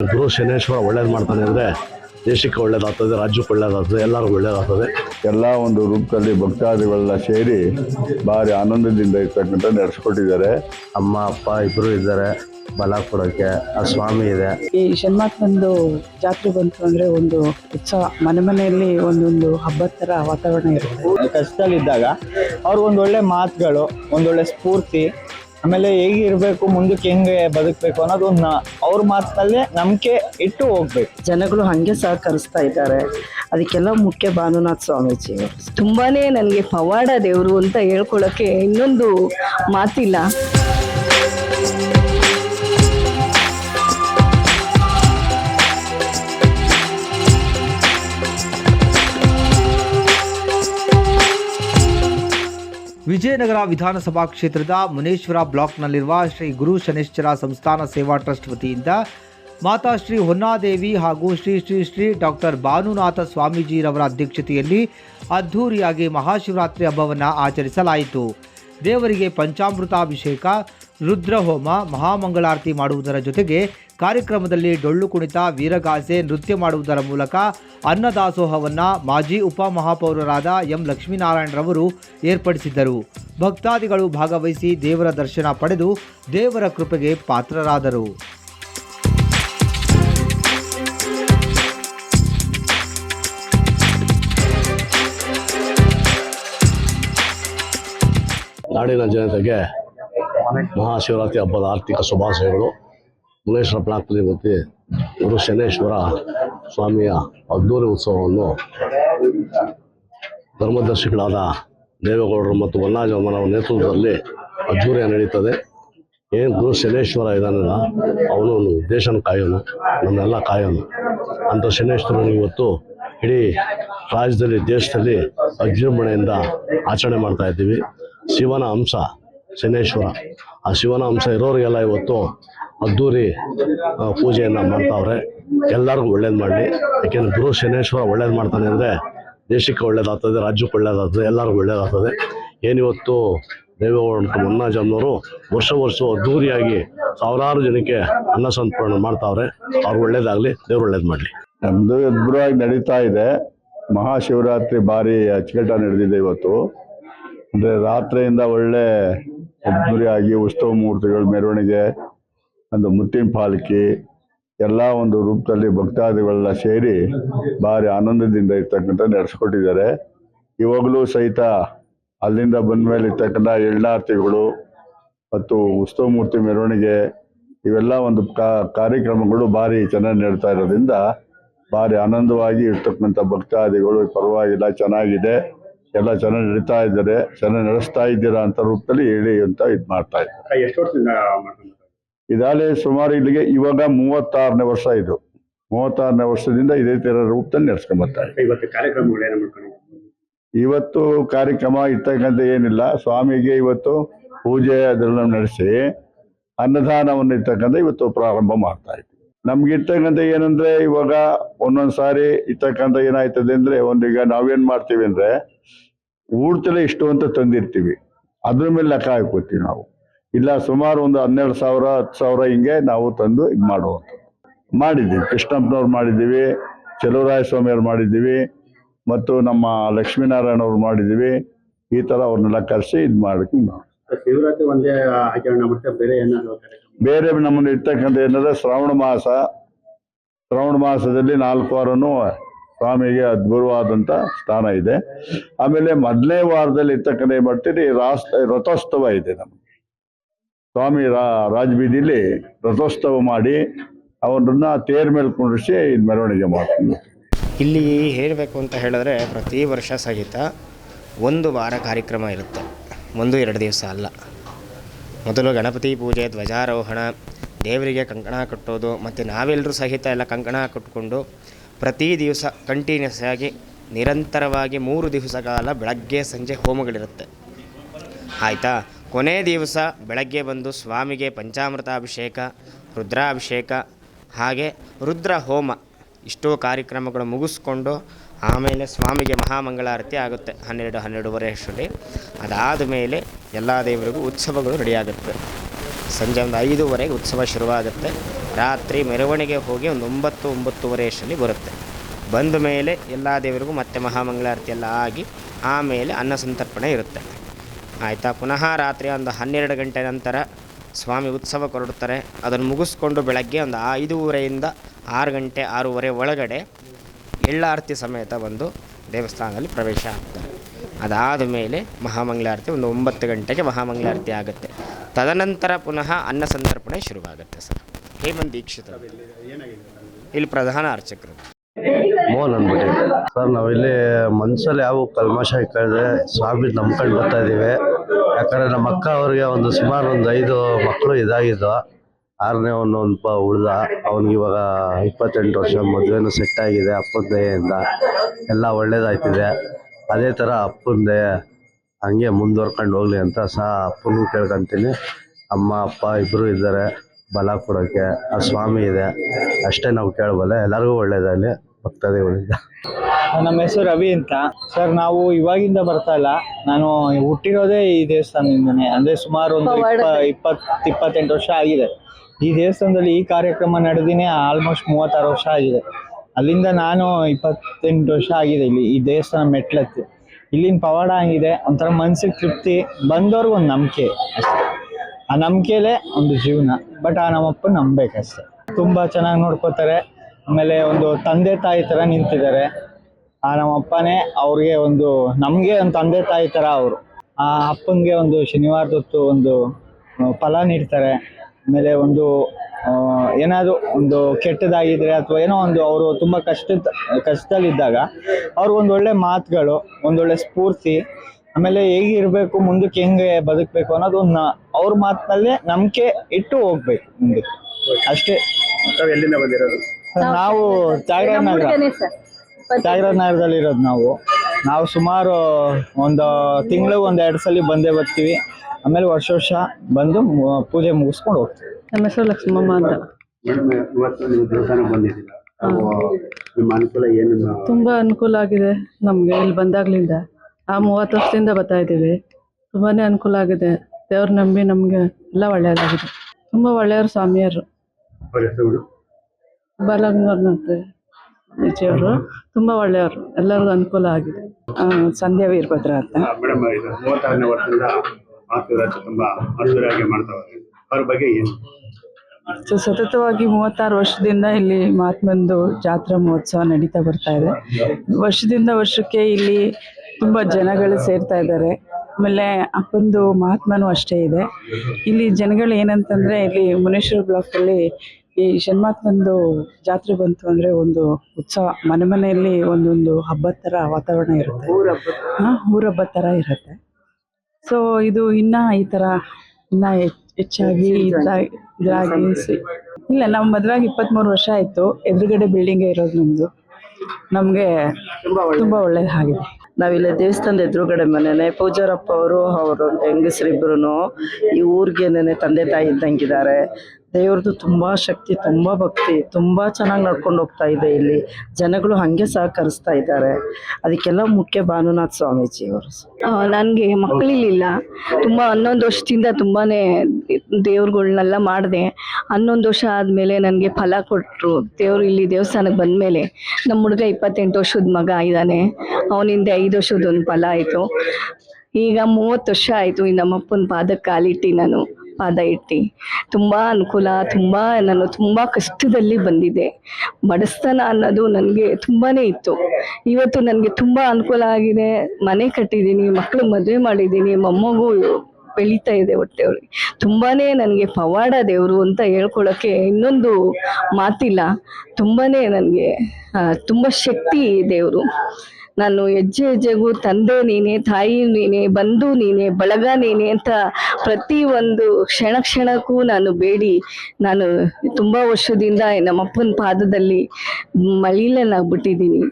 ಗುರು ಶನೇಶ್ವರ ಒಳ್ಳೇದು ಮಾಡ್ತಾನೆ ಅಂದರೆ ದೇಶಕ್ಕೆ ಒಳ್ಳೇದಾಗ್ತದೆ ರಾಜ್ಯಕ್ಕೆ ಒಳ್ಳೇದಾಗ್ತದೆ ಎಲ್ಲರಿಗೂ ಒಳ್ಳೇದಾಗ್ತದೆ. ಎಲ್ಲ ಒಂದು ರೂಪದಲ್ಲಿ ಭಕ್ತಾದಿಗಳೆಲ್ಲ ಸೇರಿ ಭಾರಿ ಆನಂದದಿಂದ ಇರ್ತಕ್ಕಂಥ ನಡೆಸ್ಕೊಟ್ಟಿದ್ದಾರೆ. ಅಮ್ಮ ಅಪ್ಪ ಇಬ್ಬರು ಇದ್ದಾರೆ ಬಲ ಕೊಡೋಕ್ಕೆ ಆ ಸ್ವಾಮಿ ಇದೆ. ಈ ಶನ್ಮಾತ್ಮಂದು ಜಾತ್ರೆ ಬಂತು ಅಂದ್ರೆ ಒಂದು ಉತ್ಸವ ಮನೆ ಮನೆಯಲ್ಲಿ ಒಂದೊಂದು ಹಬ್ಬದ ತರ ವಾತಾವರಣ ಇರುತ್ತೆ. ಕಷ್ಟದಲ್ಲಿದ್ದಾಗ ಅವ್ರಿಗೊಂದು ಒಳ್ಳೆ ಮಾತುಗಳು ಒಂದೊಳ್ಳೆ ಸ್ಫೂರ್ತಿ ಆಮೇಲೆ ಹೇಗಿರ್ಬೇಕು ಮುಂದಕ್ಕೆ ಹೆಂಗೆ ಬದುಕಬೇಕು ಅನ್ನೋದು ಅವ್ರ ಮಾತಿನಲ್ಲೇ ನಂಬಿಕೆ ಇಟ್ಟು ಹೋಗ್ಬೇಕು. ಜನಗಳು ಹಂಗೆ ಸಹಕರಿಸ್ತಾ ಇದ್ದಾರೆ. ಅದಕ್ಕೆಲ್ಲ ಮುಖ್ಯ ಭಾನುನಾಥ್ ಸ್ವಾಮೀಜಿ. ತುಂಬಾನೇ ನನಗೆ ಪವಾಡ ದೇವರು ಅಂತ ಹೇಳ್ಕೊಳ್ಳೋಕೆ ಇನ್ನೊಂದು ಮಾತಿಲ್ಲ. ವಿಜಯನಗರ ವಿಧಾನಸಭಾ ಕ್ಷೇತ್ರದ ಮುನೇಶ್ವರ ಬ್ಲಾಕ್ನಲ್ಲಿರುವ ಶ್ರೀ ಗುರು ಶನೇಶ್ವರ ಸಂಸ್ಥಾನ ಸೇವಾ ಟ್ರಸ್ಟ್ ವತಿಯಿಂದ ಮಾತಾ ಶ್ರೀ ಹೊನ್ನಾದೇವಿ ಹಾಗೂ ಶ್ರೀ ಶ್ರೀ ಶ್ರೀ ಡಾಕ್ಟರ್ ಭಾನುನಾಥ ಸ್ವಾಮೀಜಿರವರ ಅಧ್ಯಕ್ಷತೆಯಲ್ಲಿ ಅದ್ಧೂರಿಯಾಗಿ ಮಹಾಶಿವರಾತ್ರಿ ಹಬ್ಬವನ್ನು ಆಚರಿಸಲಾಯಿತು. ದೇವರಿಗೆ ಪಂಚಾಮೃತಾಭಿಷೇಕ ರುದ್ರಹೋಮ, ಮಹಾಮಂಗಳಾರತಿ ಮಾಡುವುದರ ಜೊತೆಗೆ ಕಾರ್ಯಕ್ರಮದಲ್ಲಿ ಡೊಳ್ಳು ಕುಣಿತ, ವೀರಗಾಸೆ ನೃತ್ಯ ಮಾಡುವುದರ ಮೂಲಕ ಅನ್ನದಾಸೋಹವನ್ನು ಮಾಜಿ ಉಪಮಹಾಪೌರರಾದ ಎಂ ಲಕ್ಷ್ಮೀನಾರಾಯಣರವರು ಏರ್ಪಡಿಸಿದ್ದರು. ಭಕ್ತಾದಿಗಳು ಭಾಗವಹಿಸಿ ದೇವರ ದರ್ಶನ ಪಡೆದು ದೇವರ ಕೃಪೆಗೆ ಪಾತ್ರರಾದರು. ನಾಡಿನ ಜನತೆಗೆ ಮಹಾಶಿವರಾತ್ರಿ ಹಬ್ಬದ ಆರ್ಥಿಕ ಶುಭಾಶಯಗಳು. ಮುನೇಶ್ವರ ಬ್ಲಾಕ್ನಲ್ಲಿ ಮತ್ತು ಗುರು ಶನೇಶ್ವರ ಸ್ವಾಮಿಯ ಅದ್ದೂರಿ ಉತ್ಸವವನ್ನು ಧರ್ಮದರ್ಶಿಗಳಾದ ದೇವೇಗೌಡರು ಮತ್ತು ವನ್ನಾಜಮ್ಮನವರ ನೇತೃತ್ವದಲ್ಲಿ ಅದ್ದೂರಿಯ ನಡೀತದೆ. ಏನು ಗುರು ಶನೇಶ್ವರ ಇದ್ದಾನಲ್ಲ, ಅವನು ದೇಶನ ಕಾಯೋನು ನನ್ನೆಲ್ಲ ಕಾಯೋನು. ಅಂಥ ಶನೇಶ್ವರನಿಗೆ ಇವತ್ತು ಇಡೀ ರಾಜ್ಯದಲ್ಲಿ, ದೇಶದಲ್ಲಿ ವಿಜೃಂಭಣೆಯಿಂದ ಆಚರಣೆ ಮಾಡ್ತಾ ಇದ್ದೀವಿ. ಶಿವನ ಅಂಶ ಶನೇಶ್ವರ ಆ ಶಿವನ ಅಂಶ ಇರೋರಿಗೆಲ್ಲ ಇವತ್ತು ಅದ್ದೂರಿ ಪೂಜೆಯನ್ನು ಮಾಡ್ತಾವ್ರೆ. ಎಲ್ಲರಿಗೂ ಒಳ್ಳೇದು ಮಾಡಲಿ. ಯಾಕೆಂದ್ರೆ ಗುರು ಶನೇಶ್ವರ ಒಳ್ಳೇದು ಮಾಡ್ತಾನೆ ಅಂದರೆ ದೇಶಕ್ಕೆ ಒಳ್ಳೇದಾಗ್ತದೆ, ರಾಜ್ಯಕ್ಕೆ ಒಳ್ಳೇದಾಗ್ತದೆ, ಎಲ್ಲರಿಗೂ ಒಳ್ಳೇದಾಗ್ತದೆ. ಏನಿವತ್ತು ದೇವೇಗೌಡ ಮತ್ತು ಮೊನ್ನಾಜಮ್ಮನವರು ವರ್ಷ ವರ್ಷ ಅದ್ದೂರಿಯಾಗಿ ಸಾವಿರಾರು ಜನಕ್ಕೆ ಅನ್ನ ಸಂತರ್ಪಣೆ ಮಾಡ್ತಾವ್ರೆ. ಅವ್ರು ಒಳ್ಳೇದಾಗಲಿ, ದೇವ್ರು ಒಳ್ಳೇದು ಮಾಡಲಿ. ನಮ್ದು ಅದ್ಭುತವಾಗಿ ನಡೀತಾ ಇದೆ. ಮಹಾಶಿವರಾತ್ರಿ ಭಾರಿ ಅಚ್ಚುಕಟ್ಟಾಗಿ ನಡೆದಿದೆ ಇವತ್ತು. ಅಂದರೆ ರಾತ್ರಿಯಿಂದ ಒಳ್ಳೆ ಅದ್ಭುರಿಯಾಗಿ ಉತ್ಸವ ಮೂರ್ತಿಗಳ, ಮೆರವಣಿಗೆ, ಒಂದು ಮುತ್ತಿನ ಪಾಲಕಿ, ಎಲ್ಲ ಒಂದು ರೂಪದಲ್ಲಿ ಭಕ್ತಾದಿಗಳೆಲ್ಲ ಸೇರಿ ಭಾರಿ ಆನಂದದಿಂದ ಇರ್ತಕ್ಕಂಥ ನಡೆಸ್ಕೊಟ್ಟಿದ್ದಾರೆ. ಇವಾಗಲೂ ಸಹಿತ ಅಲ್ಲಿಂದ ಬಂದ ಮೇಲೆ ಇರ್ತಕ್ಕಂಥ ಎಳ್ಳಾರ್ತಿಗಳು ಮತ್ತು ಉತ್ಸವ ಮೂರ್ತಿ, ಮೆರವಣಿಗೆ ಇವೆಲ್ಲ ಒಂದು ಕಾರ್ಯಕ್ರಮಗಳು ಭಾರಿ ಚೆನ್ನಾಗಿ ನಡೀತಾ ಇರೋದ್ರಿಂದ ಭಾರಿ ಆನಂದವಾಗಿ ಇರ್ತಕ್ಕಂಥ ಭಕ್ತಾದಿಗಳು ಪರವಾಗಿಲ್ಲ, ಚೆನ್ನಾಗಿದೆ. ಎಲ್ಲ ಚೆನ್ನಾಗಿ ನಡೀತಾ ಇದ್ದಾರೆ ಚೆನ್ನಾಗಿ ನಡೆಸ್ತಾ ಇದ್ದೀರಾ ಅಂತ ರೂಪದಲ್ಲಿ ಹೇಳಿ ಅಂತ ಇದು ಮಾಡ್ತಾ ಇದ್ದಾರೆ. ಎಷ್ಟು ವರ್ಷದಿಂದ ಮಾಡ್ಕೊಂಡು ಇದಾಗಲೇ ಸುಮಾರು ಇಲ್ಲಿಗೆ ಇವಾಗ ಮೂವತ್ತಾರನೇ ವರ್ಷ ಇದು. ಮೂವತ್ತಾರನೇ ವರ್ಷದಿಂದ ಇದೇ ತರ ರೂಪದಲ್ಲಿ ನಡ್ಸ್ಕೊಂಡ್ ಬರ್ತಾ ಇದೆ ಇವತ್ತು ಕಾರ್ಯಕ್ರಮಗಳು ಏನೋ ಮಾಡ್ಕೊಂಡು ಇವತ್ತು ಕಾರ್ಯಕ್ರಮ ಇರ್ತಕ್ಕಂಥ ಏನಿಲ್ಲ ಸ್ವಾಮಿಗೆ ಇವತ್ತು ಪೂಜೆ ಅದೆಲ್ಲ ನಡೆಸಿ ಅನ್ನದಾನವನ್ನು ಇರ್ತಕ್ಕಂಥ ಇವತ್ತು ಪ್ರಾರಂಭ ಮಾಡ್ತಾ ಇದ್ವಿ. ನಮ್ಗೆ ಇರ್ತಕ್ಕಂಥ ಏನಂದ್ರೆ ಇವಾಗ ಒಂದೊಂದ್ ಸಾರಿ ಇರ್ತಕ್ಕಂಥ ಏನಾಯ್ತದೆ ಅಂದ್ರೆ ಒಂದೀಗ ನಾವೇನ್ ಮಾಡ್ತೀವಿ ಅಂದ್ರೆ ಊಡ್ತಲೇ ಇಷ್ಟು ಅಂತ ತಂದಿರ್ತೀವಿ. ಅದ್ರ ಮೇಲೆ ಲೆಕ್ಕ ಹಾಕೋತೀವಿ ನಾವು. ಇಲ್ಲ ಸುಮಾರು ಒಂದು ಹನ್ನೆರಡು ಸಾವಿರ ಹತ್ತು ಸಾವಿರ ಹಿಂಗೆ ನಾವು ತಂದು ಇದು ಮಾಡುವಂಥದ್ದು. ಮಾಡಿದ್ದೀವಿ. ಕೃಷ್ಣಪ್ಪನವ್ರು ಮಾಡಿದ್ದೀವಿ ಚಲುವರಾಯ ಸ್ವಾಮಿಯವ್ರು ಮಾಡಿದ್ದೀವಿ ಮತ್ತು ನಮ್ಮ ಲಕ್ಷ್ಮೀನಾರಾಯಣ ಅವ್ರು ಮಾಡಿದ್ದೀವಿ. ಈ ಥರ ಅವ್ರನ್ನೆಲ್ಲ ಕರೆಸಿ ಇದು ಮಾಡಕ್ಕೆ ನಾವು. ಶಿವರಾತ್ರಿ ಒಂದೇ ಆಚರಣೆ ಮಾಡ್ತಾರೆ? ಬೇರೆ ಏನಾದ್ರು ಕಾರ್ಯಕ್ರಮ? ಬೇರೆ ನಮ್ಮನ್ನು ಇರ್ತಕ್ಕಂಥ ಏನಂದ್ರೆ ಶ್ರಾವಣ ಮಾಸ. ಶ್ರಾವಣ ಮಾಸದಲ್ಲಿ ನಾಲ್ಕು ವಾರನೂ ಸ್ವಾಮಿಗೆ ಅದ್ಭುತವಾದಂಥ ಸ್ಥಾನ ಇದೆ. ಆಮೇಲೆ ಮೊದಲನೇ ವಾರದಲ್ಲಿ ಇರ್ತಕ್ಕಂಥ ಮಾಡ್ತೀರಿ ರಾಸ್, ರಥೋತ್ಸವ ಇದೆ ನಮ್ಗೆ. ಸ್ವಾಮಿ ರಾ, ರಾಜಬೀದಿಲಿ ರಥೋತ್ಸವ ಮಾಡಿ ಅವನನ್ನ ತೇರ್ ಮೇಲೆ ಕುಂಡ್ರಿಸಿ ಇದು ಮೆರವಣಿಗೆ ಮಾಡ್ತೀವಿ. ಇಲ್ಲಿ ಹೇಳಬೇಕು ಅಂತ ಹೇಳಿದ್ರೆ ಪ್ರತಿ ವರ್ಷ ಸಹಿತ ಒಂದು ವಾರ ಕಾರ್ಯಕ್ರಮ ಇರುತ್ತೆ. ಒಂದು, ಎರಡು ದಿವಸ ಅಲ್ಲ. ಮೊದಲು ಗಣಪತಿ ಪೂಜೆ, ಧ್ವಜಾರೋಹಣ, ದೇವರಿಗೆ ಕಂಕಣ ಕಟ್ಟೋದು, ಮತ್ತು ನಾವೆಲ್ಲರೂ ಸಹಿತ ಎಲ್ಲ ಕಂಕಣ ಕಟ್ಟಿಕೊಂಡು ಪ್ರತಿ ದಿವಸ ಕಂಟಿನ್ಯೂಸ್ ಆಗಿ ನಿರಂತರವಾಗಿ ಮೂರು ದಿವಸ ಕಾಲ ಬೆಳಗ್ಗೆ, ಸಂಜೆ ಹೋಮಗಳಿರುತ್ತೆ. ಆಯಿತಾ? ಕೊನೆ ದಿವಸ ಬೆಳಗ್ಗೆ ಬಂದು ಸ್ವಾಮಿಗೆ ಪಂಚಾಮೃತಾಭಿಷೇಕ, ರುದ್ರಾಭಿಷೇಕ, ಹಾಗೆ ರುದ್ರ ಹೋಮ ಇಷ್ಟೋ ಕಾರ್ಯಕ್ರಮಗಳು ಮುಗಿಸ್ಕೊಂಡು ಆಮೇಲೆ ಸ್ವಾಮಿಗೆ ಮಹಾಮಂಗಳಾರತಿ ಆಗುತ್ತೆ ಹನ್ನೆರಡು, ಹನ್ನೆರಡುವರೆ ಅಷ್ಟರಲ್ಲಿ. ಅದಾದ ಮೇಲೆ ಎಲ್ಲ ದೇವರಿಗೂ ಉತ್ಸವಗಳು ರೆಡಿಯಾಗುತ್ತೆ ಸಂಜೆ ಒಂದು ಐದೂವರೆಗೆ ಉತ್ಸವ ಶುರುವಾಗುತ್ತೆ. ರಾತ್ರಿ ಮೆರವಣಿಗೆ ಹೋಗಿ ಒಂದು ಒಂಬತ್ತು, ಒಂಬತ್ತುವರೆ ಅಷ್ಟರಲ್ಲಿ ಬರುತ್ತೆ. ಬಂದ ಮೇಲೆ ಎಲ್ಲ ದೇವರಿಗೂ ಮತ್ತೆ ಮಹಾಮಂಗಳಾರತಿ ಎಲ್ಲ ಆಗಿ ಆಮೇಲೆ ಅನ್ನ ಸಂತರ್ಪಣೆ ಇರುತ್ತೆ. ಆಯಿತಾ? ಪುನಃ ರಾತ್ರಿ ಒಂದು ಹನ್ನೆರಡು ಗಂಟೆ ನಂತರ ಸ್ವಾಮಿ ಉತ್ಸವ ಕೊರಡುತ್ತಾರೆ. ಅದನ್ನು ಮುಗಿಸ್ಕೊಂಡು ಬೆಳಗ್ಗೆ ಒಂದು ಐದೂವರೆಯಿಂದ ಆರು ಗಂಟೆ, ಆರೂವರೆ ಒಳಗಡೆ ಎಳ್ಳಾರತಿ ಸಮೇತ ಬಂದು ದೇವಸ್ಥಾನದಲ್ಲಿ ಪ್ರವೇಶ ಆಗ್ತಾರೆ ಅದಾದ ಮೇಲೆ ಮಹಾಮಂಗಳಾರತಿ ಒಂದು ಒಂಬತ್ತು ಗಂಟೆಗೆ ಮಹಾಮಂಗಳಾರತಿ ಆಗುತ್ತೆ. ತದನಂತರ ಪುನಃ ಅನ್ನ ಸಂತರ್ಪಣೆ ಶುರುವಾಗುತ್ತೆ ಸರ್. ಹೇಮಂತ್ ದೀಕ್ಷಿತ್. ಇಲ್ಲಿ ಪ್ರಧಾನ ಅರ್ಚಕರು. ಮೋಹನ್ ಅಂದ್ಬಿಟ್ಟು. ಸರ್ ನಾವಿಲ್ಲಿ ಮನ್ಸಲ್ಲಿ ಯಾವ ಕಲ್ಮಶ ಇಕ್ಕಳ್ದೆ ಸ್ವಾಮಿ ನಂಬ್ಕೊಂಡು ಬರ್ತಾ ಇದ್ದೀವಿ ಯಾಕಂದ್ರೆ ನಮ್ಮ ಅಕ್ಕ ಅವ್ರಿಗೆ ಒಂದು ಸುಮಾರು ಒಂದು ಐದು ಮಕ್ಕಳು ಇದಾಗಿದ್ದು. ಆರನೇ ಒಂದು ಒಂದು ಉಳ್ದ. ಅವ್ನಿಗೆ ಇವಾಗ ಇಪ್ಪತ್ತೆಂಟು ವರ್ಷ, ಮದುವೆನೂ ಸೆಟ್ ಆಗಿದೆ ಅಪ್ಪನ ದಯೆಯಿಂದ. ಎಲ್ಲ ಒಳ್ಳೇದಾಯ್ತಿದೆ. ಅದೇ ಥರ ಅಪ್ಪನ ದಯೆ ಹಂಗೆ ಮುಂದುವರ್ಕೊಂಡು ಹೋಗ್ಲಿ ಅಂತ ಸಹ ಅಪ್ಪನೂ ಕೇಳ್ಕೊಂತೀನಿ. ಅಮ್ಮ, ಅಪ್ಪ ಇಬ್ಬರು ಇದ್ದಾರೆ. ಬಲ ಕೊಡೋಕ್ಕೆ ಆ ಸ್ವಾಮಿ ಇದೆ. ಅಷ್ಟೇ ನಾವು ಕೇಳಬಲ್ಲ ಎಲ್ಲರಿಗೂ ಒಳ್ಳೇದಲ್ಲಿ ಭಕ್ತಾದಿಗಳಿಂದ ನಮ್ಮ ಹೆಸರು ರವಿ ಅಂತ. ಸರ್ ನಾವು ಇವಾಗಿಂದ ಬರ್ತಾ ಇಲ್ಲ. ನಾನು ಹುಟ್ಟಿರೋದೇ ಈ ದೇವಸ್ಥಾನದಿಂದನೇ. ಅಂದ್ರೆ ಸುಮಾರು ಒಂದು ಇಪ್ಪ ಇಪ್ಪತ್ ಇಪ್ಪತ್ತೆಂಟು ವರ್ಷ ಆಗಿದೆ. ಈ ದೇವಸ್ಥಾನದಲ್ಲಿ ಈ ಕಾರ್ಯಕ್ರಮ ನಡೆದಿನೇ ಆಲ್ಮೋಸ್ಟ್ ಮೂವತ್ತಾರು ವರ್ಷ ಆಗಿದೆ. ಅಲ್ಲಿಂದ ನಾನು ಇಪ್ಪತ್ತೆಂಟು ವರ್ಷ ಆಗಿದೆ ಇಲ್ಲಿ ಈ ದೇವಸ್ಥಾನ ಮೆಟ್ಲತ್ತಿ ಇಲ್ಲಿನ ಪವಾಡ ಹಂಗಿದೆ ಒಂಥರ ಮನ್ಸಿಗೆ ತೃಪ್ತಿ ಬಂದವ್ರಿಗೊಂದು ನಂಬಿಕೆ ಅಷ್ಟೇ. ಆ ನಂಬಿಕೆಲೆ ಒಂದು ಜೀವನ ಬಟ್ ಆ ನಮ್ಮಪ್ಪ ನಂಬೇಕಷ್ಟೆ. ತುಂಬಾ ಚೆನ್ನಾಗಿ ನೋಡ್ಕೋತಾರೆ. ಆಮೇಲೆ ಒಂದು ತಂದೆ ತಾಯಿ ಥರ ನಿಂತಿದ್ದಾರೆ. ಆ ನಮ್ಮಪ್ಪನೇ ಅವ್ರಿಗೆ ಒಂದು, ನಮಗೆ ಒಂದು ತಂದೆ ತಾಯಿ ಥರ ಅವರು. ಆ ಅಪ್ಪನಿಗೆ ಒಂದು ಶನಿವಾರದೊತ್ತು ಒಂದು ಫಲ ನೀಡ್ತಾರೆ. ಆಮೇಲೆ ಒಂದು ಏನಾದರೂ ಏನಾದ್ರು ಒಂದು ಕೆಟ್ಟದಾಗಿದ್ರೆ ಅಥವಾ ಏನೋ ಒಂದು ಅವರು ತುಂಬ ಕಷ್ಟದ, ಕಷ್ಟದಲ್ಲಿದ್ದಾಗ ಅವ್ರಿಗೊಂದು ಒಳ್ಳೆ ಮಾತುಗಳು, ಒಂದೊಳ್ಳೆ ಸ್ಫೂರ್ತಿ ಆಮೇಲೆ ಹೇಗಿರ್ಬೇಕು ಮುಂದಕ್ಕೆ ಹೆಂಗೆ ಬದುಕಬೇಕು ಅನ್ನೋದು ಒಂದು ಅವ್ರ ಮಾತಿನಲ್ಲೇ ನಂಬಿಕೆ ಇಟ್ಟು ಹೋಗ್ಬೇಕು ಮುಂದಕ್ಕೆ. ಅಷ್ಟೇ. ತಾವು ಎಲ್ಲಿಂದ ಬಂದಿರೋದು? ನಾವು ತ್ಯಾಗರಾಜ ನಗರ. ತ್ಯಾಗರಾಜ ನಗರದಲ್ಲಿ ಇರೋದು ನಾವು. ನಾವು ಸುಮಾರು ಒಂದು ತಿಂಗಳಿಗೆ ಒಂದು ಎರಡು ಸಲ ಬಂದೇ ಬರ್ತೀವಿ. ಆಮೇಲೆ ವರ್ಷ ವರ್ಷ ಬಂದು ಮು- ಪೂಜೆ ಮುಗಿಸ್ಕೊಂಡು ಹೋಗ್ತೀವಿ. ನಮ್ಮ ಹೆಸರು ಲಕ್ಷ್ಮಮ್ಮ ಅಂತ. ಮೇಡಮ್ ಇವತ್ತು ನೀವು ದೇವಸ್ಥಾನಕ್ಕೆ ಬಂದಿದ್ದೀರಾ? ತಾವು ನಿಮ್ಮ ಅನುಕೂಲ ಏನು ತುಂಬಾ ಅನುಕೂಲ ಆಗಿದೆ ನಮ್ಗೆ ಇಲ್ಲಿ ಬಂದಾಗ್ಲಿಂದ. ಆ ಮೂವತ್ತು ವರ್ಷದಿಂದ ಬರ್ತಾ ಇದ್ದೀವಿ. ತುಂಬಾನೇ ಅನುಕೂಲ ಆಗಿದೆ. ದೇವ್ರ ನಂಬಿ ನಮ್ಗೆ ಎಲ್ಲ ಒಳ್ಳೆಯದಾಗಿದೆ ತುಂಬಾ ಒಳ್ಳೆಯವರು ಸ್ವಾಮಿಯರು ಅವ್ರ ಹೆಸರುಗಳು ವಿಜಯವರು ತುಂಬಾ ಒಳ್ಳೆಯವರು. ಎಲ್ಲರಿಗೂ ಅನುಕೂಲ ಆಗಿದೆ. ಆ, ಸಂಧ್ಯಾ ವೀರಭದ್ರ ಅಂತ. ಮೇಡಮ್ ಇದು ಮೂವತ್ತಾರನೇ ವರ್ಷದಿಂದ ಮಹಾಶಿವರಾತ್ರಿ ತುಂಬಾ ಅದ್ದೂರಿಯಾಗಿ ಮಾಡ್ತಾವ್ರೆ. ಅವ್ರ ಬಗ್ಗೆ ಏನು? ಸೊ ಸತತವಾಗಿ ಮೂವತ್ತಾರು ವರ್ಷದಿಂದ ಇಲ್ಲಿ ಮಹಾತ್ಮಂದು ಜಾತ್ರಾ ಮಹೋತ್ಸವ ನಡೀತಾ ಬರ್ತಾ ಇದೆ. ವರ್ಷದಿಂದ ವರ್ಷಕ್ಕೆ ಇಲ್ಲಿ ತುಂಬ ಜನಗಳು ಸೇರ್ತಾ ಇದ್ದಾರೆ. ಆಮೇಲೆ ಅಪ್ಪಂದು ಮಹಾತ್ಮನೂ ಅಷ್ಟೇ ಇದೆ. ಇಲ್ಲಿ ಜನಗಳು ಏನಂತಂದ್ರೆ ಇಲ್ಲಿ ಮುನೇಶ್ವರ ಬ್ಲಾಕಲ್ಲಿ ಈ ಜನ್ಮಾತ್ಮಂದು ಜಾತ್ರೆ ಬಂತು ಅಂದ್ರೆ ಒಂದು ಉತ್ಸವ. ಮನೆ ಮನೆಯಲ್ಲಿ ಒಂದೊಂದು ಹಬ್ಬದ ತರ ವಾತಾವರಣ ಇರುತ್ತೆ. ಊರ ಊರಬ್ಬದ ತರ ಇರುತ್ತೆ. ಸೊ ಇದು ಇನ್ನ ಈ ತರ ಇನ್ನ ಹೆಚ್ಚಾಗಿ ಇದಾಗಿ ಇಲ್ಲ ನಾವು ಮದುವೆಯಾಗಿ ಇಪ್ಪತ್ತ್ಮೂರು ವರ್ಷ ಆಯಿತು. ಎದುರುಗಡೆ ಬಿಲ್ಡಿಂಗ್ ಇರೋದು ನಮ್ಮದು ನಮಗೆ ತುಂಬ ಒಳ್ಳೇದಾಗಿದೆ. ನಾವಿಲ್ಲಿ ದೇವಸ್ಥಾನದ ಎದುರುಗಡೆ ಮನೆನೆ ಪೂಜಾರಪ್ಪ ಅವರು ಅವರು ಹೆಂಗಸರಿಬ್ರು ಈ ಊರಿಗೆನೆ ತಂದೆ ತಾಯಿ ಇದ್ದಂಗಿದ್ದಾರೆ. ದೇವ್ರದ್ದು ತುಂಬ ಶಕ್ತಿ, ತುಂಬ ಭಕ್ತಿ, ತುಂಬ ಚೆನ್ನಾಗಿ ನಡ್ಕೊಂಡು ಹೋಗ್ತಾ ಇದೆ ಇಲ್ಲಿ. ಜನಗಳು ಹಂಗೆ ಸಹಕರಿಸ್ತಾ ಇದ್ದಾರೆ. ಅದಕ್ಕೆಲ್ಲ ಮುಖ್ಯ ಭಾನುನಾಥ್ ಸ್ವಾಮೀಜಿ ಅವರು ನನಗೆ ಮಕ್ಕಳಿಲ್ಲ ತುಂಬ ಹನ್ನೊಂದು ವರ್ಷದಿಂದ ತುಂಬಾ ದೇವ್ರುಗಳ್ನೆಲ್ಲ ಮಾಡಿದೆ. ಹನ್ನೊಂದು ವರ್ಷ ಆದಮೇಲೆ ನನಗೆ ಫಲ ಕೊಟ್ಟರು ದೇವರು ಇಲ್ಲಿ ದೇವಸ್ಥಾನಕ್ಕೆ ಬಂದಮೇಲೆ ನಮ್ಮ ಹುಡುಗ ಇಪ್ಪತ್ತೆಂಟು ವರ್ಷದ ಮಗ ಇದ್ದಾನೆ ಅವನಿಂದ ಐದು ವರ್ಷದೊಂದು ಫಲ ಆಯಿತು. ಈಗ ಮೂವತ್ತು ವರ್ಷ ಆಯಿತು ನಮ್ಮಪ್ಪನ ಪಾದಕ್ಕೆ ಕಾಲಿಟ್ಟು ನಾನು ಪಾದ ಇಟ್ಟು. ತುಂಬ ಅನುಕೂಲ, ತುಂಬ ನಾನು ತುಂಬ ಕಷ್ಟದಲ್ಲಿ ಬಂದಿದ್ದೆ. ಬಡಸ್ತನ ಅನ್ನೋದು ನನಗೆ ತುಂಬಾ ಇತ್ತು. ಇವತ್ತು ನನಗೆ ತುಂಬ ಅನುಕೂಲ ಆಗಿದೆ. ಮನೆ ಕಟ್ಟಿದ್ದೀನಿ ಮಕ್ಕಳು ಮದುವೆ ಮಾಡಿದ್ದೀನಿ, ಮೊಮ್ಮಗು ಬೆಳೀತಾ ಇದೆ ಹೊಟ್ಟೆ ಒಳಗೆ ತುಂಬಾ ನನಗೆ ಪವಾಡ ದೇವರು ಅಂತ ಹೇಳ್ಕೊಳ್ಳೋಕ್ಕೆ ಇನ್ನೊಂದು ಮಾತಿಲ್ಲ. ತುಂಬಾ ನನಗೆ ತುಂಬ ಶಕ್ತಿ ದೇವರು. ನಾನು ಹೆಜ್ಜೆ ಹೆಜ್ಜೆಗೂ ತಂದೆ ನೀನೆ, ತಾಯಿ ನೀನೆ, ಬಂಧು ನೀನೆ, ಬಳಗ ನೀನೆ ಅಂತ ಪ್ರತಿ ಒಂದು ಕ್ಷಣ ಕ್ಷಣಕ್ಕೂ ನಾನು ಬೇಡಿ. ನಾನು ತುಂಬ ವರ್ಷದಿಂದ ನಮ್ಮಪ್ಪನ ಪಾದದಲ್ಲಿ ಮಲೀಲನಾಗ್ಬಿಟ್ಟಿದ್ದೀನಿ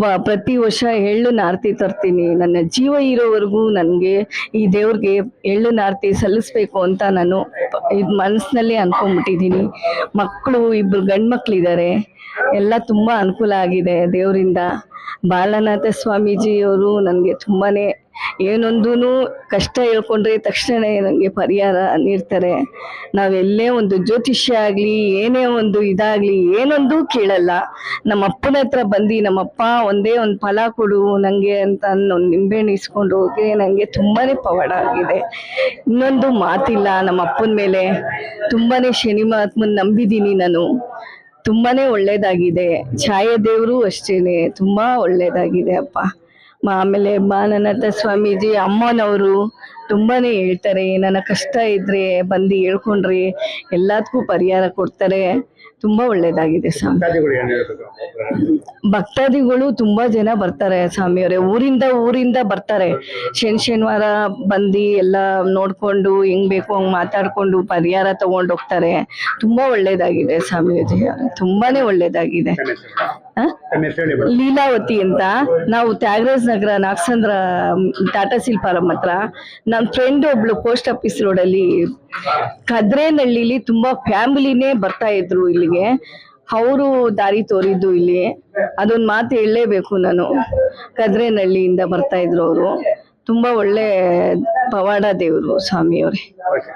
ಬ, ಪ್ರತಿ ವರ್ಷ ಎಳ್ಳು ನಾರ್ತಿ ತರ್ತೀನಿ. ನನ್ನ ಜೀವ ಇರೋವರೆಗೂ ನನಗೆ ಈ ದೇವ್ರಿಗೆ ಎಳ್ಳು ನಾರ್ತಿ ಸಲ್ಲಿಸ್ಬೇಕು ಅಂತ ನಾನು ಇದು ಮನಸ್ಸಿನಲ್ಲಿ ಅನ್ಕೊಂಡ್ಬಿಟ್ಟಿದ್ದೀನಿ. ಮಕ್ಕಳು ಇಬ್ಬರು ಗಂಡು ಮಕ್ಕಳಿದ್ದಾರೆ ಎಲ್ಲ ತುಂಬ ಅನುಕೂಲ ಆಗಿದೆ ದೇವರಿಂದ. ಬಾಲನಾಥ ಸ್ವಾಮೀಜಿಯವರು ನನಗೆ ತುಂಬಾ ಏನೊಂದೂ ಕಷ್ಟ ಹೇಳ್ಕೊಂಡ್ರೆ ತಕ್ಷಣ ನನಗೆ ಪರಿಹಾರ ನೀಡ್ತಾರೆ. ನಾವೆಲ್ಲೇ ಒಂದು ಜ್ಯೋತಿಷ್ಯ ಆಗಲಿ, ಏನೇ ಒಂದು ಇದಾಗಲಿ, ಏನೊಂದು ಕೇಳಲ್ಲ. ನಮ್ಮ ಅಪ್ಪನ ಹತ್ರ ಬಂದು ನಮ್ಮಪ್ಪ ಒಂದೇ ಒಂದು ಫಲ ಕೊಡು ನನಗೆ ಅಂತ ಒಂದು ನಿಂಬೆಹಣ್ಣು ಇಸ್ಕೊಂಡು ಹೋಗಿ ನನಗೆ ತುಂಬಾ ಪವಾಡ ಆಗಿದೆ. ಇನ್ನೊಂದು ಮಾತಿಲ್ಲ ನಮ್ಮ ಅಪ್ಪನ ಮೇಲೆ. ತುಂಬಾ ಶನಿ ಮಹಾತ್ಮನ್ ನಂಬಿದ್ದೀನಿ ನಾನು. ತುಂಬಾನೇ ಒಳ್ಳೇದಾಗಿದೆ. ಛಾಯಾದೇವರು ಅಷ್ಟೇನೆ ತುಂಬಾ ಒಳ್ಳೇದಾಗಿದೆ ಅಪ್ಪ. ಆಮೇಲೆ ಮಾನನಾಥ ಸ್ವಾಮೀಜಿ ಅಮ್ಮನವರು ತುಂಬಾನೇ ಹೇಳ್ತಾರೆ ನನ್ನ ಕಷ್ಟ ಇದ್ರೆ ಬಂದು ಹೇಳ್ಕೊಂಡ್ರಿ ಎಲ್ಲದಕ್ಕೂ ಪರಿಹಾರ ಕೊಡ್ತಾರೆ. ತುಂಬಾ ಒಳ್ಳೇದಾಗಿದೆ ಸ್ವಾಮಿ. ಭಕ್ತಾದಿಗಳು ತುಂಬಾ ಜನ ಬರ್ತಾರೆ ಸ್ವಾಮಿಯವರೇ ಊರಿಂದ ಊರಿಂದ ಬರ್ತಾರೆ. ಶನಿ ಶನಿವಾರ ಬಂದು ಎಲ್ಲ ನೋಡ್ಕೊಂಡು ಹೆಂಗ್ ಬೇಕು ಹಂಗ್ ಮಾತಾಡ್ಕೊಂಡು ಪರಿಹಾರ ತಗೊಂಡ್ ಹೋಗ್ತಾರೆ. ತುಂಬಾ ಒಳ್ಳೇದಾಗಿದೆ ಸ್ವಾಮೀಜಿ ತುಂಬಾನೇ ಒಳ್ಳೇದಾಗಿದೆ. ಲೀಲಾವತಿ ಅಂತ. ನಾವು ತ್ಯಾಗರಾಜ್ ನಗರ ನಾಗಸಂದ್ರ ಟಾಟಾ ಸಿಲ್ಪಾರಂ ಹತ್ರ. ನನ್ನ ಫ್ರೆಂಡ್ ಒಬ್ಳು ಪೋಸ್ಟ್ ಆಫೀಸ್ ರೋಡಲ್ಲಿ ಕದ್ರೇನಹಳ್ಳಿಲಿ ತುಂಬಾ ಫ್ಯಾಮಿಲಿನೇ ಬರ್ತಾ ಇದ್ರು ಇಲ್ಲಿಗೆ. ಅವರು ದಾರಿ ತೋರಿದ್ದು ಇಲ್ಲಿ. ಅದೊಂದು ಮಾತು ಹೇಳಲೇಬೇಕು ನಾನು. ಕದ್ರೇನಹಳ್ಳಿಯಿಂದ ಬರ್ತಾ ಇದ್ರು ಅವರು. ತುಂಬಾ ಒಳ್ಳೆ ಪವಾಡ ದೇವರು ಸ್ವಾಮಿಯವರೇ.